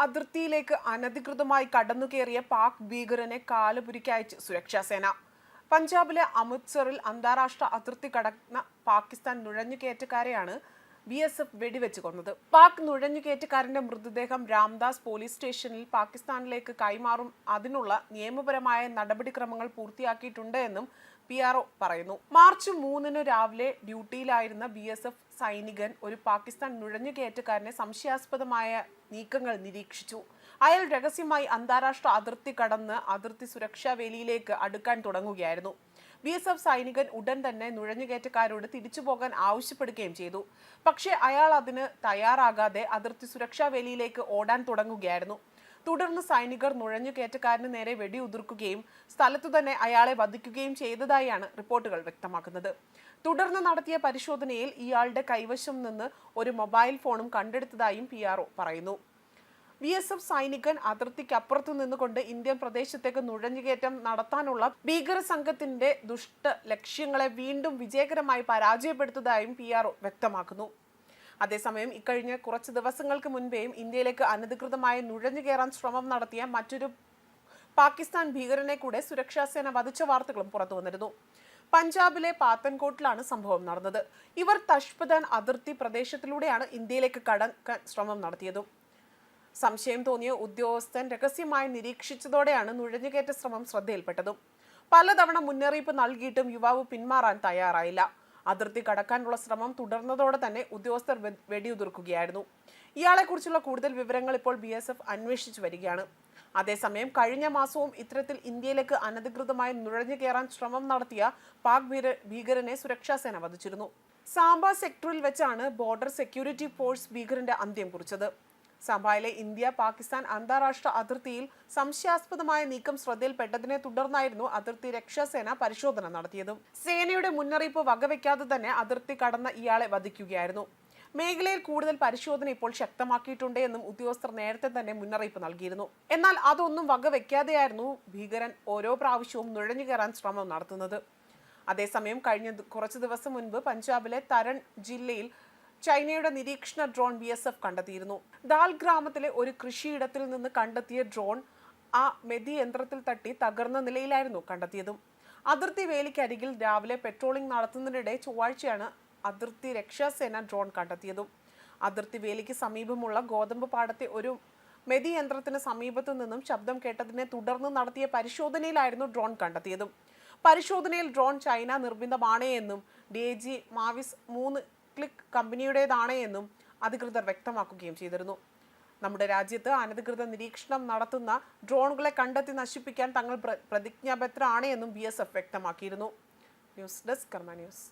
അതിർത്തിയിലേക്ക് അനധികൃതമായി കടന്നുകയറിയ പാക് ഭീകരനെ കാലുപുരിക്കയച്ച് സുരക്ഷാ സേന പഞ്ചാബിലെ അമൃത്സറിൽ അന്താരാഷ്ട്ര അതിർത്തി കടന്ന പാകിസ്ഥാൻ നുഴഞ്ഞുകയറ്റക്കാരെയാണ് ബി എസ് എഫ് വെടിവെച്ച് കൊന്നത് പാക് നുഴഞ്ഞുകയറ്റക്കാരന്റെ മൃതദേഹം രാംദാസ് പോലീസ് സ്റ്റേഷനിൽ പാകിസ്ഥാനിലേക്ക് കൈമാറും. അതിനുള്ള നിയമപരമായ നടപടിക്രമങ്ങൾ പൂർത്തിയാക്കിയിട്ടുണ്ട് എന്നും പി ആർ ഒ പറയുന്നു. മാർച്ച് മൂന്നിന് രാവിലെ ഡ്യൂട്ടിയിലായിരുന്ന ബി എസ് എഫ് സൈനികൻ ഒരു പാകിസ്ഥാൻ നുഴഞ്ഞുകയറ്റക്കാരനെ സംശയാസ്പദമായ നീക്കങ്ങൾ നിരീക്ഷിച്ചു. അയാൾ രഹസ്യമായി അന്താരാഷ്ട്ര അതിർത്തി കടന്ന് അതിർത്തി സുരക്ഷാ വേലിയിലേക്ക് അടുക്കാൻ തുടങ്ങുകയായിരുന്നു. ബി എസ് എഫ് സൈനികൻ ഉടൻ തന്നെ നുഴഞ്ഞുകയറ്റക്കാരോട് തിരിച്ചു പോകാൻ ആവശ്യപ്പെടുകയും ചെയ്തു. പക്ഷേ അയാൾ അതിന് തയ്യാറാകാതെ അതിർത്തി സുരക്ഷാ വേലിയിലേക്ക് ഓടാൻ തുടങ്ങുകയായിരുന്നു. തുടർന്ന് സൈനികർ നുഴഞ്ഞുകയറ്റക്കാരന് നേരെ വെടിയുതിർക്കുകയും സ്ഥലത്തു തന്നെ അയാളെ വധിക്കുകയും ചെയ്തതായാണ് റിപ്പോർട്ടുകൾ വ്യക്തമാക്കുന്നത്. തുടർന്ന് നടത്തിയ പരിശോധനയിൽ ഇയാളുടെ കൈവശം നിന്ന് ഒരു മൊബൈൽ ഫോണും കണ്ടെടുത്തതായും പി പറയുന്നു. ബി എസ് എഫ് സൈനികൻ അതിർത്തിക്കപ്പുറത്തു നിന്നുകൊണ്ട് ഇന്ത്യൻ പ്രദേശത്തേക്ക് നുഴഞ്ഞുകയറ്റം നടത്താനുള്ള ഭീകര സംഘത്തിന്റെ ദുഷ്ട ലക്ഷ്യങ്ങളെ വീണ്ടും വിജയകരമായി പരാജയപ്പെടുത്തതായും പി ആർ വ്യക്തമാക്കുന്നു. അതേസമയം ഇക്കഴിഞ്ഞ കുറച്ച് ദിവസങ്ങൾക്ക് മുൻപേയും ഇന്ത്യയിലേക്ക് അനധികൃതമായി നുഴഞ്ഞുകയറാൻ ശ്രമം നടത്തിയ മറ്റൊരു പാകിസ്ഥാൻ ഭീകരനെ കൂടെ സുരക്ഷാസേന വധിച്ച വാർത്തകളും പുറത്തു വന്നിരുന്നു. പഞ്ചാബിലെ പാത്തൻകോട്ടിലാണ് സംഭവം നടന്നത്. ഇവർ തഷ്പദാൻ അതിർത്തി പ്രദേശത്തിലൂടെയാണ് ഇന്ത്യയിലേക്ക് കടക്കാൻ ശ്രമം നടത്തിയതും. സംശയം തോന്നിയ ഉദ്യോഗസ്ഥൻ രഹസ്യമായി നിരീക്ഷിച്ചതോടെയാണ് നുഴഞ്ഞുകയറ്റ ശ്രമം ശ്രദ്ധയിൽപ്പെട്ടതും. പലതവണ മുന്നറിയിപ്പ് നൽകിയിട്ടും യുവാവ് പിന്മാറാൻ തയ്യാറായില്ല. അതിർത്തി കടക്കാനുള്ള ശ്രമം തുടർന്നതോടെ തന്നെ ഉദ്യോഗസ്ഥർ വെടിയുതിർക്കുകയായിരുന്നു. ഇയാളെക്കുറിച്ചുള്ള കൂടുതൽ വിവരങ്ങൾ ഇപ്പോൾ ബി എസ് എഫ് അന്വേഷിച്ചു വരികയാണ്. അതേസമയം കഴിഞ്ഞ മാസവും ഇത്തരത്തിൽ ഇന്ത്യയിലേക്ക് അനധികൃതമായി നുഴഞ്ഞു കയറാൻ ശ്രമം നടത്തിയ പാക് ഭീകരനെ സുരക്ഷാസേന വധിച്ചിരുന്നു. സാംബ സെക്ടറിൽ വെച്ചാണ് ബോർഡർ സെക്യൂരിറ്റി ഫോഴ്സ് ഭീകരന്റെ അന്ത്യം കുറിച്ചത്. സാംബയിലെ ഇന്ത്യ പാകിസ്ഥാൻ അന്താരാഷ്ട്ര അതിർത്തിയിൽ സംശയാസ്പദമായ നീക്കം ശ്രദ്ധയിൽപ്പെട്ടതിനെ തുടർന്നായിരുന്നു അതിർത്തി രക്ഷാസേന പരിശോധന നടത്തിയതും. സേനയുടെ മുന്നറിയിപ്പ് വകവെക്കാതെ തന്നെ അതിർത്തി കടന്ന ഇയാളെ വധിക്കുകയായിരുന്നു. മേഖലയിൽ കൂടുതൽ പരിശോധന ഇപ്പോൾ ശക്തമാക്കിയിട്ടുണ്ട് എന്നും ഉദ്യോഗസ്ഥർ നേരത്തെ തന്നെ മുന്നറിയിപ്പ് നൽകിയിരുന്നു. എന്നാൽ അതൊന്നും വകവെക്കാതെയായിരുന്നു ഭീകരൻ ഓരോ പ്രാവശ്യവും നുഴഞ്ഞു കയറാൻ ശ്രമം നടത്തുന്നത്. അതേസമയം കഴിഞ്ഞ കുറച്ച് ദിവസം മുൻപ് പഞ്ചാബിലെ തരൺ ജില്ലയിൽ ചൈനയുടെ നിരീക്ഷണ ഡ്രോൺ ബി എസ് എഫ് കണ്ടെത്തിയിരുന്നു. ദാൽ ഗ്രാമത്തിലെ ഒരു കൃഷിയിടത്തിൽ നിന്ന് കണ്ടെത്തിയ ഡ്രോൺ ആ മെതി യന്ത്രത്തിൽ തട്ടി തകർന്ന നിലയിലായിരുന്നു കണ്ടെത്തിയതും. അതിർത്തി വേലിക്കരികിൽ രാവിലെ പെട്രോളിംഗ് നടത്തുന്നതിനിടെ ചൊവ്വാഴ്ചയാണ് അതിർത്തി രക്ഷാസേന ഡ്രോൺ കണ്ടെത്തിയതും. അതിർത്തി വേലിക്ക് സമീപമുള്ള ഗോതമ്പ് പാടത്തെ ഒരു മെതി യന്ത്രത്തിന് സമീപത്തു നിന്നും ശബ്ദം കേട്ടതിനെ തുടർന്ന് നടത്തിയ പരിശോധനയിലായിരുന്നു ഡ്രോൺ കണ്ടെത്തിയതും. പരിശോധനയിൽ ഡ്രോൺ ചൈന നിർമ്മിതമാണ് എന്നും ഡി എ ജി മാവിസ് മൂന്ന് ക്ലിക്ക് കമ്പനിയുടേതാണ് എന്നും അധികൃതർ വ്യക്തമാക്കുകയും ചെയ്തിരുന്നു. നമ്മുടെ രാജ്യത്ത് അനധികൃത നിരീക്ഷണം നടത്തുന്ന ഡ്രോണുകളെ കണ്ടെത്തി നശിപ്പിക്കാൻ തങ്ങൾ പ്ര- പ്രതിജ്ഞാബദ്ധരാണ് എന്നും ബി എസ് എഫ് വ്യക്തമാക്കിയിരുന്നു. News desk Karma news.